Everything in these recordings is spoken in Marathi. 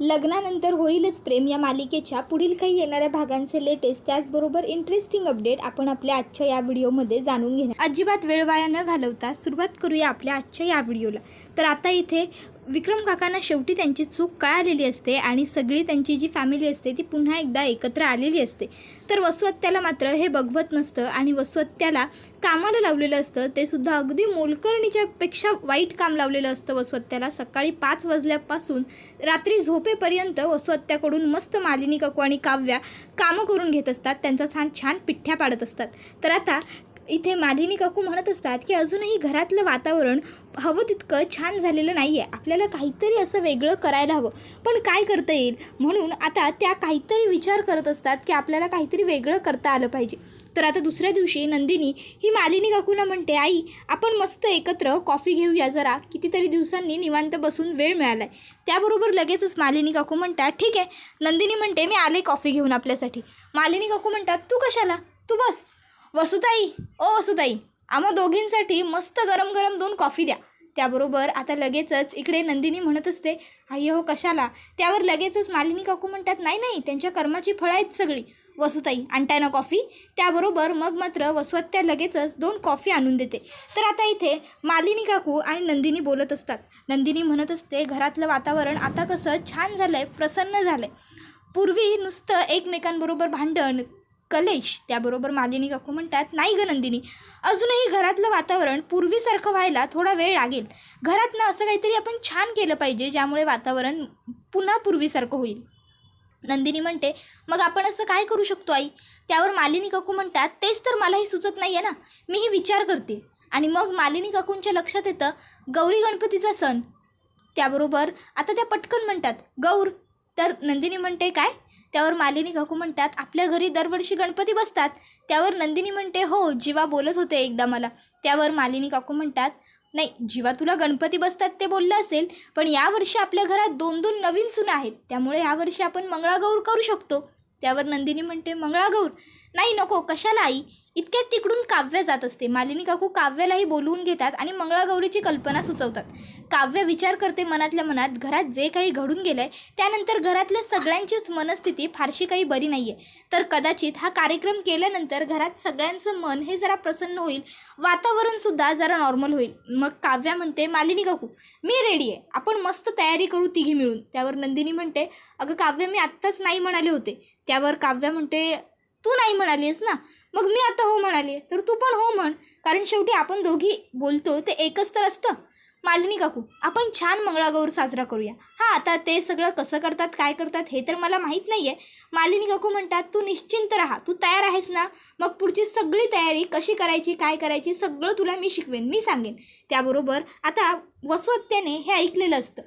लग्नानंतर होईलच प्रेम. या मालिकेच्या पुढील काही येणाऱ्या भागांचे लेटेस्ट त्याचबरोबर इंटरेस्टिंग अपडेट आपण आपल्या आजच्या या व्हिडिओमध्ये जाणून घेणार. अजिबात वेळ वाया न घालवता सुरुवात करूया आपल्या आजच्या या व्हिडिओला. तर आता इथे विक्रम काकांना शेवटी त्यांची चूक कळालेली असते आणि सगळी त्यांची जी फॅमिली असते ती पुन्हा एकदा एकत्र आलेली असते. तर वसुहत्याला मात्र हे बघवत नसतं आणि वसुहत्याला कामाला लावलेलं असतं. ते सुद्धा अगदी मोलकर्णीच्या पेक्षा वाईट काम लावलेलं असतं वसुहत्याला सकाळी पाच वाजल्यापासून रात्री झोपेपर्यंत वसुहत्याकडून मस्त मालिनी ककू आणि काव्या कामं करून घेत असतात. त्यांचा छान छान पिठ्ठ्या पाडत असतात. तर आता इथे मालिनी काकू म्हणत असतात की अजूनही घरातलं वातावरण हवं तितकं छान झालेलं नाही आहे आपल्याला काहीतरी असं वेगळं करायला हवं. पण काय करता येईल? म्हणून आता त्या काहीतरी विचार करत असतात की आपल्याला काहीतरी वेगळं करता आलं पाहिजे. तर आता दुसऱ्या दिवशी नंदिनी ही मालिनी काकूना म्हणते आई आपण मस्त एकत्र कॉफी घेऊया जरा. कितीतरी दिवसांनी निवांत बसून वेळ मिळाला आहे त्याबरोबर लगेचच मालिनी काकू म्हणतात ठीक आहे. नंदिनी म्हणते मी आले कॉफी घेऊन आपल्यासाठी. मालिनी काकू म्हणतात तू कशाला? तू बस. वसुताई ओ वसुताई आम्हा दोघींसाठी मस्त गरम गरम दोन कॉफी द्या. त्याबरोबर आता लगेचच इकडे नंदिनी म्हणत असते आई हो कशाला? त्यावर लगेचच मालिनी काकू म्हणतात नाही नाही त्यांच्या कर्माची फळं आहेत सगळी. वसुताई आणताय ना कॉफी? त्याबरोबर मग मात्र वसुआत्या लगेचच दोन कॉफी आणून देते. तर आता इथे मालिनी काकू आणि नंदिनी बोलत असतात. नंदिनी म्हणत असते घरातलं वातावरण आता कसं छान झालं आहे प्रसन्न झालं आहे पूर्वी नुसतं एकमेकांबरोबर भांडण कलेश त्याबरोबर मालिनी काकू म्हणतात नाही ग नंदिनी अजूनही घरातलं वातावरण पूर्वीसारखं व्हायला थोडा वेळ लागेल. घरातनं असं काहीतरी आपण छान केलं पाहिजे ज्यामुळे वातावरण पुन्हा पूर्वीसारखं होईल. नंदिनी म्हणते मग आपण असं काय करू शकतो आई? त्यावर मालिनी काकू म्हणतात तेच तर मलाही सुचत नाही आहे ना मीही विचार करते. आणि मग मालिनी काकूंच्या लक्षात येतं गौरी गणपतीचा सण. त्याबरोबर आता त्या पटकन म्हणतात गौर. तर नंदिनी म्हणते काय? त्यावर मालिनी काकू म्हणतात आपल्या घरी दरवर्षी गणपती बसतात. त्यावर नंदिनी म्हणते हो जीवा बोलत होते एकदा मला. त्यावर मालिनी काकू म्हणतात नाही जीवा तुला गणपती बसतात ते बोललं असेल पण यावर्षी आपल्या घरात दोन दोन नवीन सुना आहेत. त्यामुळे यावर्षी आपण मंगळागौर करू शकतो. त्यावर नंदिनी म्हणते मंगळागौर? नाही नको कशाला आई? इतक्यात तिकडून काव्य जात असते. मालिनी काकू काव्यालाही बोलवून घेतात आणि मंगळागौरीची कल्पना सुचवतात. काव्य विचार करते मनातल्या मनात घरात जे काही घडून गेलं आहे त्यानंतर घरातल्या सगळ्यांचीच मनस्थिती फारशी काही बरी नाही आहे तर कदाचित हा कार्यक्रम केल्यानंतर घरात सगळ्यांचं मन हे जरा प्रसन्न होईल वातावरणसुद्धा जरा नॉर्मल होईल. मग काव्या म्हणते मालिनी काकू मी रेडी आहे. आपण मस्त तयारी करू तिघी मिळून. त्यावर नंदिनी म्हणते अगं काव्य मी आत्ताच नाही म्हणाले होते. त्यावर काव्या म्हणते तू नाही म्हणालीस ना? मग मी आता हो म्हणाली तर तू पण हो म्हण. कारण शेवटी आपण दोघी बोलतो ते एकच तर असतं. मालिनी काकू आपण छान मंगळागौर साजरा करूया. हां आता ते सगळं कसं करतात काय करतात हे तर मला माहीत नाही आहे मालिनी काकू म्हणतात तू निश्चिंत राहा. तू तयार आहेस ना? मग पुढची सगळी तयारी कशी करायची काय करायची सगळं तुला मी शिकवेन मी सांगेन. त्याबरोबर आता वसुहत्याने हे ऐकलेलं असतं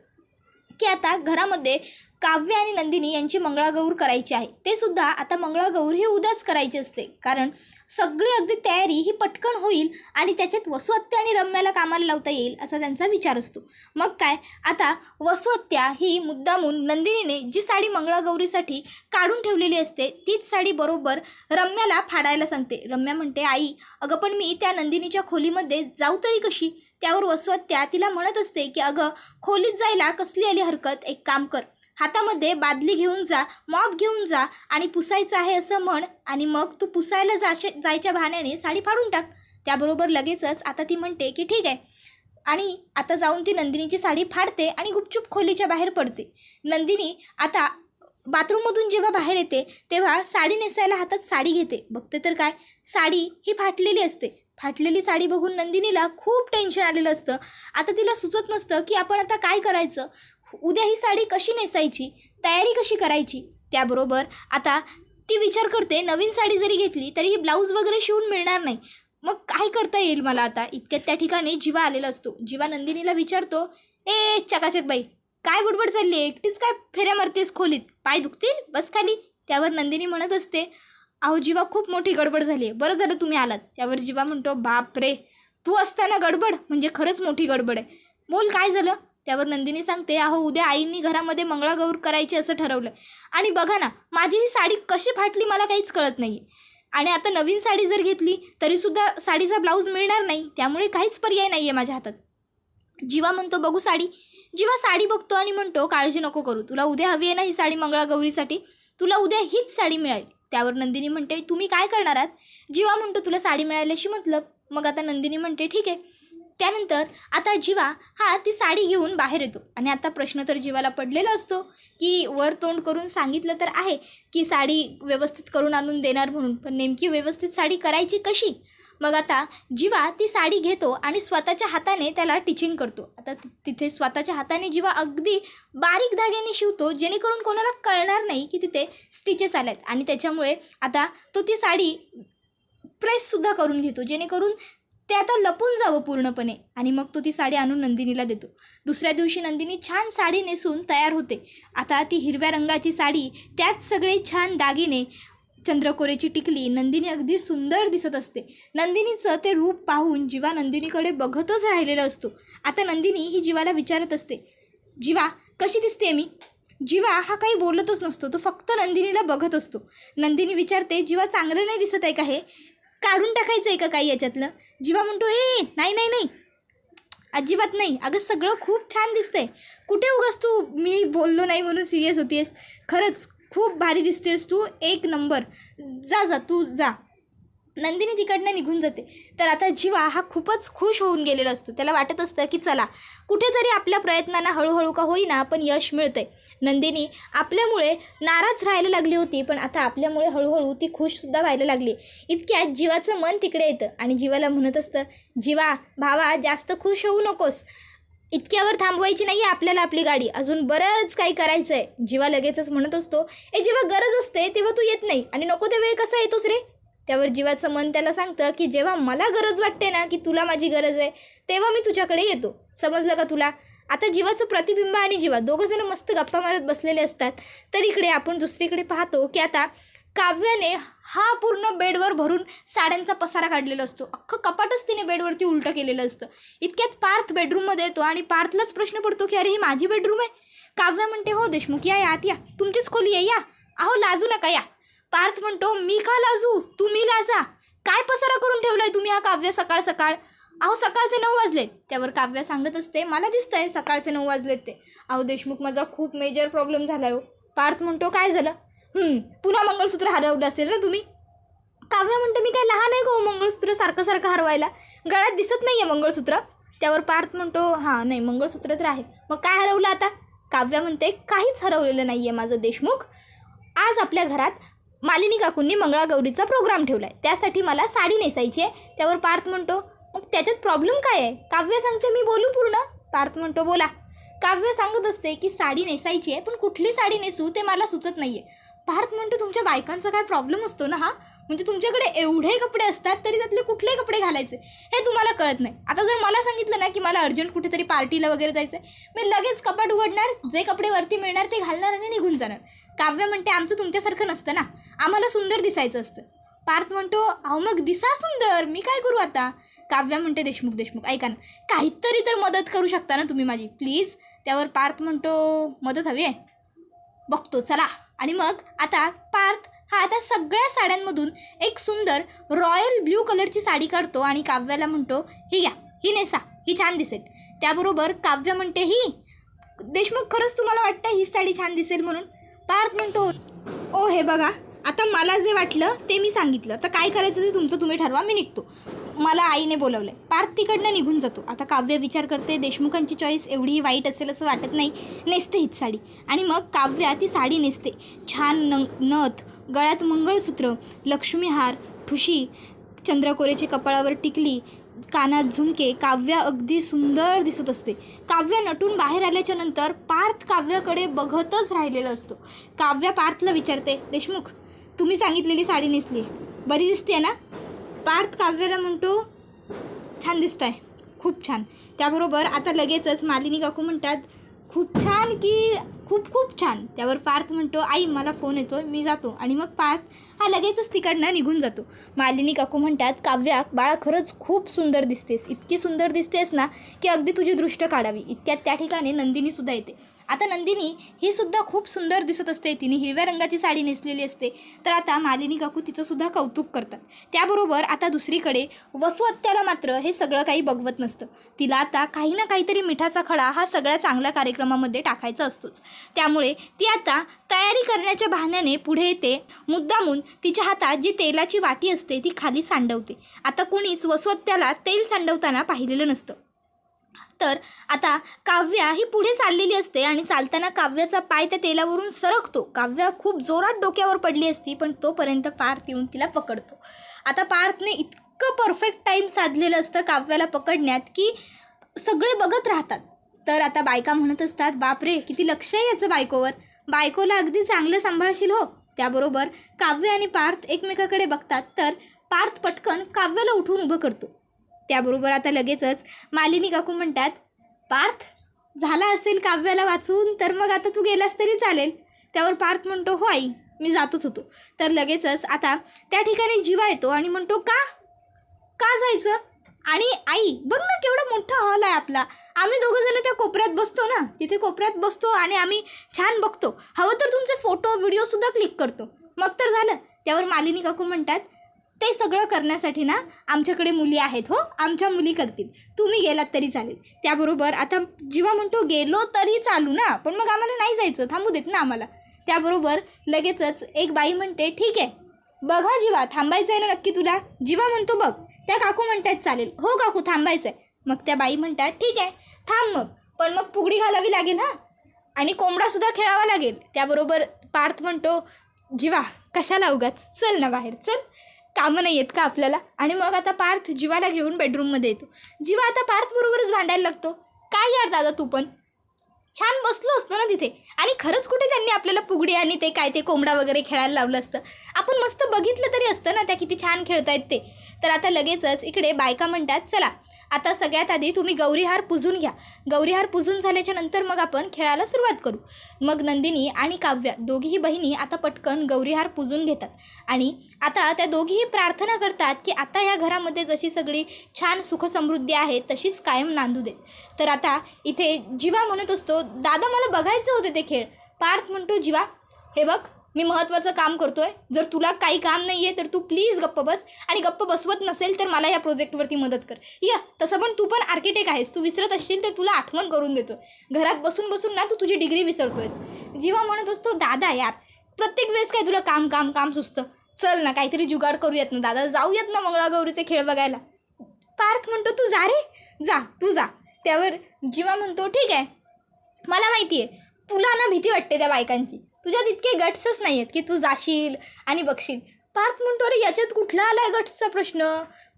की आता घरामध्ये काव्य आणि नंदिनी यांची मंगळागौर करायची आहे. ते सुद्धा आता मंगळागौर ही उद्याच करायची असते. कारण सगळी अगदी तयारी ही पटकन होईल आणि त्याच्यात वसुहत्या आणि रम्याला कामाला लावता येईल असा त्यांचा विचार असतो. मग काय? आता वसुहत्या ही मुद्दामून नंदिनीने जी साडी मंगळागौरीसाठी काढून ठेवलेली असते तीच साडी बरोबर रम्याला फाडायला सांगते. रम्या म्हणते आई अगं पण मी त्या नंदिनीच्या खोलीमध्ये जाऊ तरी कशी? त्यावर वसुहत्या तिला म्हणत असते की अगं खोलीत जायला कसली आली हरकत? एक काम कर. हातामध्ये बादली घेऊन जा मॉप घेऊन जा आणि पुसायचं आहे असं म्हण आणि मग तू पुसायला जाशे जायच्या बहाण्याने साडी फाडून टाक. त्याबरोबर लगेचच आता ती म्हणते की ठीक आहे. आणि आता जाऊन ती नंदिनीची साडी फाडते आणि गुपचूप खोलीच्या बाहेर पडते. नंदिनी आता बाथरूममधून जेव्हा बाहेर येते तेव्हा साडी नेसायला हातात साडी घेते. बघते तर काय? साडी ही फाटलेली असते. फाटलेली साडी बघून नंदिनीला खूप टेन्शन आलेलं असतं. आता तिला सुचत नसतं की आपण आता काय करायचं? उद्या ही साडी कशी नेसायची? तयारी कशी करायची? त्याबरोबर आता ती विचार करते नवीन साडी जरी घेतली तरी ही ब्लाऊज वगैरे शिवून मिळणार नाही. मग काय करता येईल मला आता? इतक्यात त्या ठिकाणी जीवा आलेला असतो. जीवा नंदिनीला विचारतो ए चकाचक बाई काय बुडबड चालली आहे एकटीच काय फेऱ्या मारतेस खोलीत? पाय दुखतील? बस खाली. त्यावर नंदिनी म्हणत असते अहो जीवा खूप मोठी गडबड झाली आहे बरं झालं तुम्ही आलात. त्यावर जीवा म्हणतो बाप रे तू असताना गडबड? म्हणजे खरंच मोठी गडबड आहे. बोल काय झालं? त्यावर नंदिनी सांगते अहो उद्या आईंनी घरामध्ये मंगळागौर करायची असं ठरवलं. आणि बघा ना माझी ही साडी कशी फाटली मला काहीच कळत नाही आणि आता नवीन साडी जर घेतली तरीसुद्धा साडीचा ब्लाऊज मिळणार नाही. त्यामुळे काहीच पर्याय नाही आहे माझ्या हातात. जीवा म्हणतो बघू साडी. जीवा साडी बघतो आणि म्हणतो काळजी नको करू. तुला उद्या हवी आहे ना ही साडी मंगळागौरीसाठी? तुला उद्या हीच साडी मिळेल. त्यावर नंदिनी म्हणते तुम्ही काय करणार आहात? जीवा म्हणतो तुला साडी मिळाल्याशी मतलब. मग आता नंदिनी म्हणते ठीक आहे. त्यानंतर आता जीवा हा ती साडी घेऊन बाहेर येतो. आणि आता प्रश्न तर जीवाला पडलेला असतो की वर तोंड करून सांगितलं तर आहे की साडी व्यवस्थित करून आणून देणार म्हणून. पण नेमकी व्यवस्थित साडी करायची कशी? मग आता जीवा ती साडी घेतो आणि स्वतःच्या हाताने त्याला टिचिंग करतो. आता तिथे स्वतःच्या हाताने जीवा अगदी बारीक धाग्याने शिवतो जेणेकरून कोणाला कळणार नाही की तिथे स्टिचेस आल्यात. आणि त्याच्यामुळे आता तो ती साडी प्रेससुद्धा करून घेतो जेणेकरून ते आता लपून जावं पूर्णपणे. आणि मग तो ती साडी आणून नंदिनीला देतो. दुसऱ्या दिवशी नंदिनी छान साडी नेसून तयार होते. आता ती हिरव्या रंगाची साडी त्यात सगळे छान दागिने चंद्रकोरेची टिकली नंदिनी अगदी सुंदर दिसत असते. नंदिनीचं ते रूप पाहून जीवा नंदिनीकडे बघतच राहिलेला असतो. आता नंदिनी ही जीवाला विचारत असते जीवा कशी दिसते मी? जीवा हा काही बोलतच नसतो तो फक्त नंदिनीला बघत असतो. नंदिनी विचारते जीवा चांगलं नाही दिसत आहे का हे? काढून टाकायचं आहे का काही याच्यातलं? जीवा म्हणतो ए नाही नाही नाही. अजिबात नाही. अगं सगळं खूप छान दिसतंय. कुठे उगाच तू मी बोललो नाही म्हणून सिरियस होतीयस? खरंच खूप भारी दिसतेस तू. एक नंबर. जा जा तू जा. नंदिनी तिकडनं निघून जाते. तर आता जीवा हा खूपच खुश होऊन गेलेला असतो. त्याला वाटत असतं की चला कुठेतरी आपल्या प्रयत्नांना हळूहळू का होईना पण यश मिळतंय. नंदिनी आपल्यामुळे नाराज राहायला लागली होती पण आता आपल्यामुळे हळूहळू ती खुशसुद्धा व्हायला लागली. इतक्यात जीवाचं मन तिकडे येतं आणि जीवाला म्हणत असतं जीवा भावा जास्त खुश होऊ नकोस. इतक्यावर थांबवायची नाही आहे आपल्याला आपली गाडी. अजून बरंच काही करायचं आहे जीवा लगेचच म्हणत असतो ए जेव्हा गरज असते तेव्हा तू येत नाही. आणि नको त्या वेळी कसा येतोस रे? त्यावर जीवाचं मन त्याला सांगतं की जेव्हा मला गरज वाटते ना की तुला माझी गरज आहे तेव्हा मी तुझ्याकडे येतो. समजलं का तुला? आता जीवाचं प्रतिबिंब आणि जीवा दोघंजणं मस्त गप्पा मारत बसलेले असतात. तर इकडे आपण दुसरीकडे पाहतो की आता काव्याने हा पूर्ण बेडवर भरून साड्यांचा पसारा काढलेला असतो. अख्खं कपाटच तिने बेडवरती उलटं केलेलं असतं. इतक्यात पार्थ बेडरूममध्ये येतो आणि पार्थलाच प्रश्न पडतो की अरे ही माझी बेडरूम आहे? काव्य म्हणते हो देशमुख या या आत या. तुमचीच खोली आहे या. अहो लाजू नका या. पार्थ म्हणतो मी का लाजू? तुम्ही लाजा. काय पसारा करून ठेवलाय तुम्ही हा काव्य सकाळ सकाळ? अहो सकाळचे नऊ वाजले. त्यावर काव्य सांगत असते मला दिसतंय सकाळचे नऊ वाजलेत ते. अहो देशमुख माझा खूप मेजर प्रॉब्लेम झाला हो. पार्थ म्हणतो काय झालं? पुन्हा मंगळसूत्र हरवलं असेल ना तुम्ही. काव्य म्हणतो मी काय लहान आहे गो हो मंगळसूत्र सारखं सारखं हरवायला? गळ्यात दिसत नाही आहे मंगळसूत्र. त्यावर पार्थ म्हणतो हां नाही मंगळसूत्र तर आहे. मग काय हरवलं आता? काव्य म्हणते काहीच हरवलेलं नाही आहे माझं देशमुख. आज आपल्या घरात मालिनी काकूंनी मंगळागौरीचा प्रोग्राम ठेवला आहे त्यासाठी मला साडी नेसायची आहे. त्यावर पार्थ म्हणतो मग त्याच्यात प्रॉब्लेम काय आहे? काव्य सांगते मी बोलू पूर्ण? पार्थ म्हणतो बोला. काव्य सांगत असते की साडी नेसायची आहे पण कुठली साडी नेसू ते मला सुचत नाही आहे पार्थ म्हणतो तुमच्या बायकांचा काय प्रॉब्लेम असतो ना हा? म्हणजे तुमच्याकडे एवढे कपडे असतात तरी त्यातले कुठले कपडे घालायचे? हे तुम्हाला कळत नाही. आता जर मला सांगितलं ना की मला अर्जंट कुठेतरी पार्टीला वगैरे जायचं आहे मी लगेच कपाट उघडणार जे कपडे वरती मिळणार ते घालणार आणि निघून जाणार. काव्य म्हणते आमचं तुमच्यासारखं नसतं ना. आम्हाला सुंदर दिसायचं असतं. पार्थ म्हणतो अहो मग दिसा सुंदर. मी काय करू आता? काव्य म्हणते देशमुख देशमुख. ऐका ना काहीतरी तर मदत करू शकता ना तुम्ही माझी प्लीज त्यावर पार्थ म्हणतो मदत हवी आहे. बघतो चला. आणि मग आता पार्थ हा आता सगळ्या साड्यांमधून एक सुंदर रॉयल ब्ल्यू कलरची साडी काढतो आणि काव्याला म्हणतो ही घ्या ही नेसा ही छान दिसेल. त्याबरोबर काव्य म्हणते ही देशमुख खरंच तुम्हाला वाटतं ही साडी छान दिसेल म्हणून? पार्थ म्हणतो ओ हे बघा आता मला जे वाटलं ते मी सांगितलं. तर काय करायचं ते तुमचं तुम्ही ठरवा मी निघतो. मला आईने बोलवलं आहे पार्थ तिकडनं निघून जातो. आता काव्य विचार करते देशमुखांची चॉईस एवढी वाईट असेल असं वाटत नाही नेसते हीच साडी. आणि मग काव्या ती साडी नेसते. छान न नथ गळ्यात मंगळसूत्र लक्ष्मीहार ठुशी चंद्रकोरेची कपाळावर टिकली कानात झुमके काव्या अगदी सुंदर दिसत असते. काव्य नटून बाहेर आल्याच्यानंतर पार्थ काव्याकडे बघतच राहिलेला असतो. काव्या पार्थला विचारते देशमुख तुम्ही सांगितलेली साडी नेसली बरी दिसते ना? पार्थ काव्याला म्हणतो छान दिसत आहे खूप छान. त्याबरोबर आता लगेचच मालिनी काकू म्हणतात खूप छान की खूप खूप छान. त्यावर पार्थ म्हणतो आई मला फोन येतो मी जातो. आणि मग पार्थ हा लगेचच तिकडनं निघून जातो. मालिनी काकू म्हणतात काव्या बाळा खरंच खूप सुंदर दिसतेस. इतकी सुंदर दिसतेस ना की अगदी तुझी दृष्ट काढावी. इतक्यात त्या ठिकाणी नंदिनीसुद्धा येते. आता नंदिनी ही सुद्धा खूप सुंदर दिसत असते. तिने हिरव्या रंगाची साडी नेसलेली असते. तर आता मालिनी काकू तिचंसुद्धा कौतुक करतात. त्याबरोबर आता दुसरीकडे वसुअत्याला मात्र हे सगळं काही बघवत नसतं. तिला आता काही ना काहीतरी मिठाचा खडा हा सगळ्या चांगल्या कार्यक्रमामध्ये टाकायचा असतोच. त्यामुळे ती आता तयारी करण्याच्या बहाण्याने पुढे येते. मुद्दामून तिच्या हातात जी तेलाची वाटी असते ती खाली सांडवते. आता कुणीच वसवत्याला तेल सांडवताना पाहिलेलं नसतं. तर आता काव्या ही पुढे चाललेली असते आणि चालताना काव्याचा पाय त्या तेलावरून सरकतो. काव्या खूप जोरात डोक्यावर पडली असती पण तोपर्यंत पार्थ येऊन तिला पकडतो. आता पार्थने इतकं परफेक्ट टाईम साधलेलं असतं काव्याला पकडण्यात की सगळे बघत राहतात. तर आता बायका म्हणत असतात बापरे किती लक्ष आहे याचं बायकोवर. बायकोला अगदी चांगलं सांभाळशील हो. त्याबरोबर काव्य आणि पार्थ एकमेकाकडे बघतात तर पार्थ पटकन काव्याला उठून उभं करतो. त्याबरोबर आता लगेचच मालिनी काकू म्हणतात पार्थ झाला असेल काव्याला वाचून तर मग आता तू गेलास तरी चालेल. त्यावर पार्थ म्हणतो हो आई मी जातोच होतो. तर लगेचच आता त्या ठिकाणी जीवा येतो आणि म्हणतो का? का जायचं? आणि आई बघ ना केवढा मोठा हॉल आहे आपला. आम्ही दोघंजणं त्या कोपऱ्यात बसतो ना तिथे कोपऱ्यात बसतो आणि आम्ही छान बघतो. हवं तर तुमचे फोटो व्हिडिओसुद्धा क्लिक करतो. मग तर झालं. त्यावर मालिनी काकू म्हणतात ते सगळं करण्यासाठी ना आमच्याकडे मुली आहेत हो. आमच्या मुली करतील. तुम्ही गेलात तरी चालेल. त्याबरोबर आता जेव्हा म्हणतो गेलो तरी चालू ना. पण मग आम्हाला नाही जायचं. थांबू देत ना आम्हाला. त्याबरोबर लगेचच एक बाई म्हणते ठीक आहे. बघा जीवा थांबायचं आहे ना नक्की तुला? जीवा म्हणतो बघ. त्या काकू म्हणतात चालेल. हो काकू थांबायचं आहे मग त्या बाई म्हणतात ठीक आहे. थांब मग. पण मग पुगडी घालावी लागेल हां. आणि कोंबडासुद्धा खेळावा लागेल. त्याबरोबर पार्थ म्हणतो जीवा कशाला उगाच? चल ना बाहेर. चल. कामं नाही आहेत का आपल्याला? आणि मग आता पार्थ जीवाला घेऊन बेडरूममध्ये येतो. जीवा आता पार्थ बरोबरच भांडायला लागतो. काय यार दादा तू पण? छान बसलो असतो ना तिथे. आणि खरंच कुठे त्यांनी आपल्याला पुगडी आणि ते काय ते कोंबडा वगैरे खेळायला लावलं असतं. आपण मस्त बघितलं तरी असतं ना त्या किती छान खेळतायत ते. तर आता लगेचच इकडे बायका म्हणतात चला आता सगळ्यात आधी तुम्ही गौरीहार पुजून घ्या. गौरीहार पुजून झाल्याच्यानंतर मग आपण खेळायला सुरुवात करू. मग नंदिनी आणि काव्या दोघीही बहिणी आता पटकन गौरीहार पुजून घेतात. आणि आता त्या दोघीही प्रार्थना करतात की आता या घरामध्ये जशी सगळी छान सुखसमृद्धी आहे तशीच कायम नांदू देत. तर आता इथे जीवा म्हणत असतो दादा मला बघायचं होते ते खेळ. पार्थ म्हणतो जीवा हे बघ मी महत्त्वाचं काम करतोय. जर तुला काही काम नाही आहे तर तू प्लीज गप्प बस. आणि गप्प बसवत नसेल तर मला या प्रोजेक्टवरती मदत कर. या तसं पण तू पण आर्किटेक्ट आहेस. तू विसरत असशील तर तुला आठवण करून देतो. घरात बसून बसून ना तू तुझी डिग्री विसरतो आहेस जीवा म्हणत असतो दादा यार प्रत्येक वेळेस काय तुला काम काम काम सुचतं? चल ना काहीतरी जुगाड करूयात ना दादा. जाऊयात ना मंगळागौरीचे खेळ बघायला. पार्थ म्हणतो तू जा रे. जा तू जा. त्यावर जीवा म्हणतो ठीक आहे. मला माहिती आहे तुला ना भीती वाटते त्या बायकांची. तुझ्यात इतके गट्सच नाही आहेत की तू जाशील आणि बघशील. पार्थ म्हणतो अरे याच्यात कुठला आला आहे गट्सचा प्रश्न?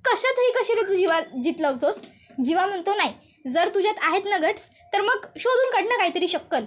कशातही कशी रे तू जीवा जितलवतोस लावतोस? जीवा म्हणतो नाही. जर तुझ्यात आहेत ना गट्स तर मग शोधून काढणं काहीतरी शक्कल.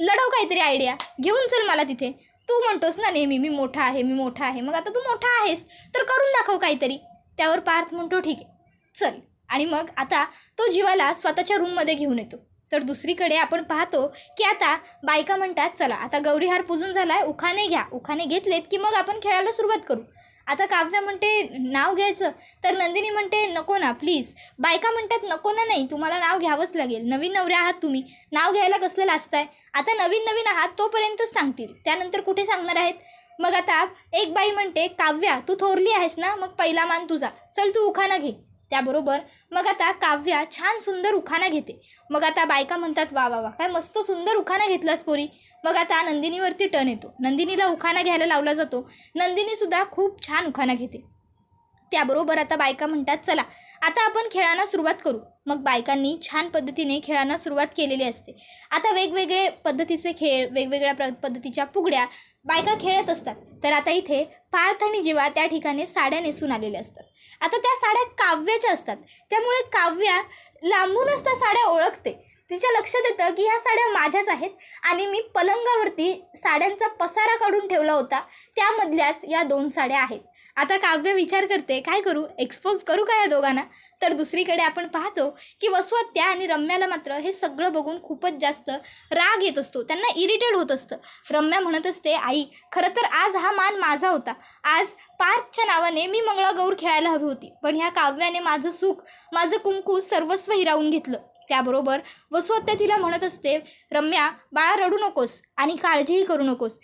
लढव काहीतरी आयडिया घेऊन चल मला तिथे. तू म्हणतोस ना नेहमी मी मोठा आहे मी मोठा आहे. मग आता तू मोठा आहेस तर करून दाखव काहीतरी. त्यावर पार्थ म्हणतो ठीक आहे. चल. आणि मग आता तो जीवाला स्वतःच्या रूममध्ये घेऊन येतो. तर दुसरीकडे आपण पाहतो की आता बायका म्हणतात चला आता गौरीहार पुजून झाला आहे उखाणे घ्या. उखाणे घेतलेत की मग आपण खेळायला सुरुवात करू. आता काव्य म्हणते नाव घ्यायचं. तर नंदिनी म्हणते नको ना प्लीज बायका म्हणतात नको ना नाही तुम्हाला नाव घ्यावंच लागेल. नवीन नवऱ्या आहात तुम्ही. नाव घ्यायला कसलं लाजताय? आता नवीन नवीन आहात तोपर्यंतच सांगतील. त्यानंतर कुठे सांगणार आहेत? मग आता एक बाई म्हणते काव्या तू थोरली आहेस ना मग पहिला मान तुझा. चल तू उखाना घे. त्याबरोबर मग आता काव्या छान सुंदर उखाणा घेते. मग आता बायका म्हणतात वा वा वा काय मस्त सुंदर उखाणा घेतलास पोरी. मग आता नंदिनीवरती टर्न येतो. नंदिनीला उखाणा घ्यायला लावला जातो. नंदिनीसुद्धा खूप छान उखाणा घेते. त्याबरोबर आता बायका म्हणतात चला आता आपण खेळांना सुरुवात करू. मग बायकांनी छान पद्धतीने खेळांना सुरुवात केलेली असते. आता वेगवेगळे पद्धतीचे खेळ वेगवेगळ्या प्र पद्धतीच्या पुगड्या बायका खेळत असतात. तर आता इथे पार्थ आणि जीवा त्या ठिकाणी साड्या नेसून आलेल्या असतात. आता त्या साड्या काव्याच्या असतात. त्यामुळे काव्या लांबूनच त्या साड्या ओळखते. तिच्या लक्षात येतं की ह्या साड्या माझ्याच आहेत आणि मी पलंगावरती साड्यांचा पसारा काढून ठेवला होता. त्यामधल्याच या दोन साड्या आहेत. आता काव्य विचार करते काय करू? एक्सपोज करू का या दोघांना? तर दुसरीकडे आपण पाहतो की वसुहत्या आणि रम्याला मात्र हे सगळं बघून खूपच जास्त राग येत असतो. त्यांना इरिटेड होत असतं. रम्या म्हणत असते आई खरं तर आज हा मान माझा होता. आज पार्थच्या नावाने मी मंगळागौर खेळायला हवी होती. पण ह्या काव्याने माझं सुख माझं कुंकू सर्वस्व हिरावून घेतलं. त्याबरोबर वसुहत्या तिला म्हणत असते रम्या बाळा रडू नकोस आणि काळजीही करू नकोस.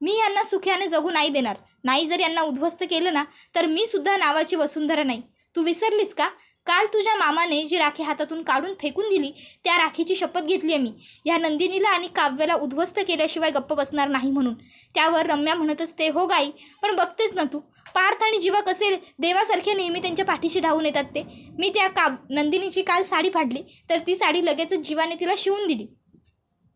मी यांना सुख्याने जगू नाही देणार. नाही जर यांना उद्ध्वस्त केलं ना तर मी सुद्धा नावाची वसुंधरा नाही. तू विसरलीस का? काल तुझ्या मामाने जी राखी हातातून काढून फेकून दिली त्या राखीची शपथ घेतली आहे मी. ह्या नंदिनीला आणि काव्याला उद्ध्वस्त केल्याशिवाय गप्प बसणार नाही म्हणून. त्यावर रम्या म्हणत असते हो गाई पण बघतेस ना तू. पार्थ आणि जीवा कसे देवासारखे नेहमी त्यांच्या पाठीशी धावून येतात ते. मी त्या काव नंदिनीची काल साडी फाडली तर ती साडी लगेचच जीवाने तिला शिवून दिली.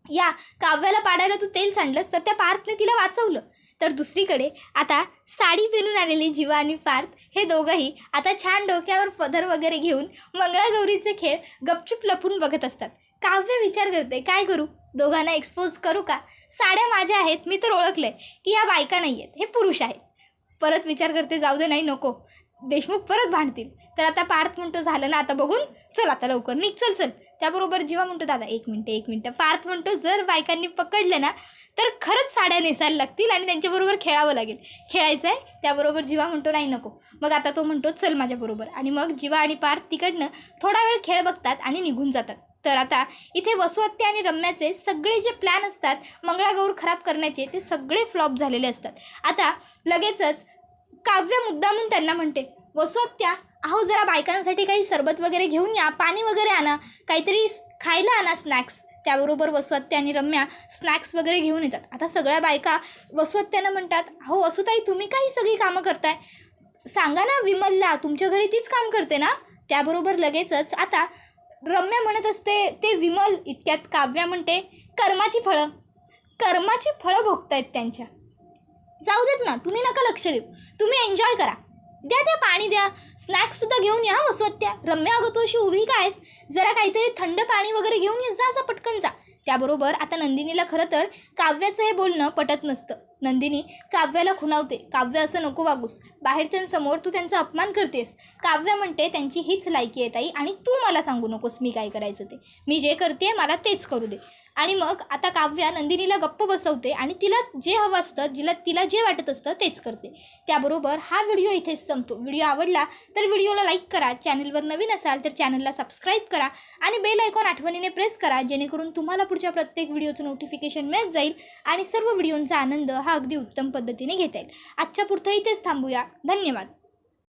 या काव्याला पाडायला तू तेल सांडलंस तर त्या पार्थने तिला वाचवलं. तर दुसरीकडे आता साडी फिरून आलेली जीवा आणि पार्थ हे दोघंही आता छान डोक्यावर पदर वगैरे घेऊन मंगळागौरीचे खेळ गपचूप लपून बघत असतात. काव्य विचार करते काय करू? दोघांना एक्सपोज करू का? साड्या माझ्या आहेत मी तर ओळखले की ह्या बायका नाही आहेत हे पुरुष आहेत. परत विचार करते जाऊ दे नाही नको देशमुख परत भांडतील. तर आता पार्थ म्हणतो झालं ना आता बघून चल आता लवकर निघ चल चल. त्याबरोबर जीवा म्हणतो दादा एक मिनटं एक मिनटं. पार्थ म्हणतो जर बायकांनी पकडलं ना तर खरंच साड्या नेसायला लागतील आणि त्यांच्याबरोबर खेळावं लागेल. खेळायचं आहे त्याबरोबर जीवा म्हणतो नाही नको. मग आता तो म्हणतो चल माझ्याबरोबर. आणि मग जीवा आणि पार्थ तिकडनं थोडा वेळ खेळ बघतात आणि निघून जातात. तर आता इथे वसुहत्या आणि रम्याचे सगळे जे प्लॅन असतात मंगळागौर खराब करण्याचे ते सगळे फ्लॉप झालेले असतात. आता लगेचच काव्य मुद्दामून त्यांना म्हणते वसुहत्या अहो जरा बायकांसाठी काही सरबत वगैरे घेऊन या पाणी वगैरे आणा काहीतरी खायला आणा स्नॅक्स त्याबरोबर वसुहत्या आणि रम्या स्नॅक्स वगैरे घेऊन येतात. आता सगळ्या बायका वसुहत्यानं म्हणतात हो वसुताई तुम्ही काही सगळी कामं करताय? सांगा ना विमलला तुमच्या घरी तीच काम करते ना? त्याबरोबर लगेचच आता रम्या म्हणत असते ते विमल इतक्यात काव्या म्हणते कर्माची फळं. कर्माची फळं भोगतायत त्यांच्या. जाऊ देत ना तुम्ही नका लक्ष देऊ. तुम्ही एन्जॉय करा. द्या द्या पाणी द्या. स्नॅक्ससुद्धा घेऊन या वसवत्या रम्या अगं तू अशी उभी कायस? जरा काहीतरी थंड पाणी वगैरे घेऊन ये जा जा पटकन जा. त्याबरोबर आता नंदिनीला खरं तर काव्याचं हे बोलणं पटत नसतं. नंदिनी काव्याला खुणावते. काव्य असं नको वागूस. बाहेरच्यांसमोर तू त्यांचा अपमान करतेस. काव्य म्हणते त्यांची हीच लायकी आहे ताई. आणि तू मला सांगू नकोस मी काय करायचं ते. मी जे करते मला तेच करू दे. आणि मग आता काव्या नंदिनीला गप्प बसवते आणि तिला जे हवं असतं जिला तिला जे वाटत असतं तेच करते. त्याबरोबर हा व्हिडिओ इथेच संपतो. व्हिडिओ आवडला तर व्हिडिओला लाईक करा. चॅनलवर नवीन असाल तर चॅनलला सबस्क्राईब करा आणि बेल आयकॉन आठवणीने प्रेस करा जेणेकरून तुम्हाला पुढच्या प्रत्येक व्हिडिओचं नोटिफिकेशन मिळत जाईल आणि सर्व व्हिडिओंचा आनंद हा अगदी उत्तम पद्धतीने घेता येईल. आजच्या पुरतं इथेच थांबूया. धन्यवाद.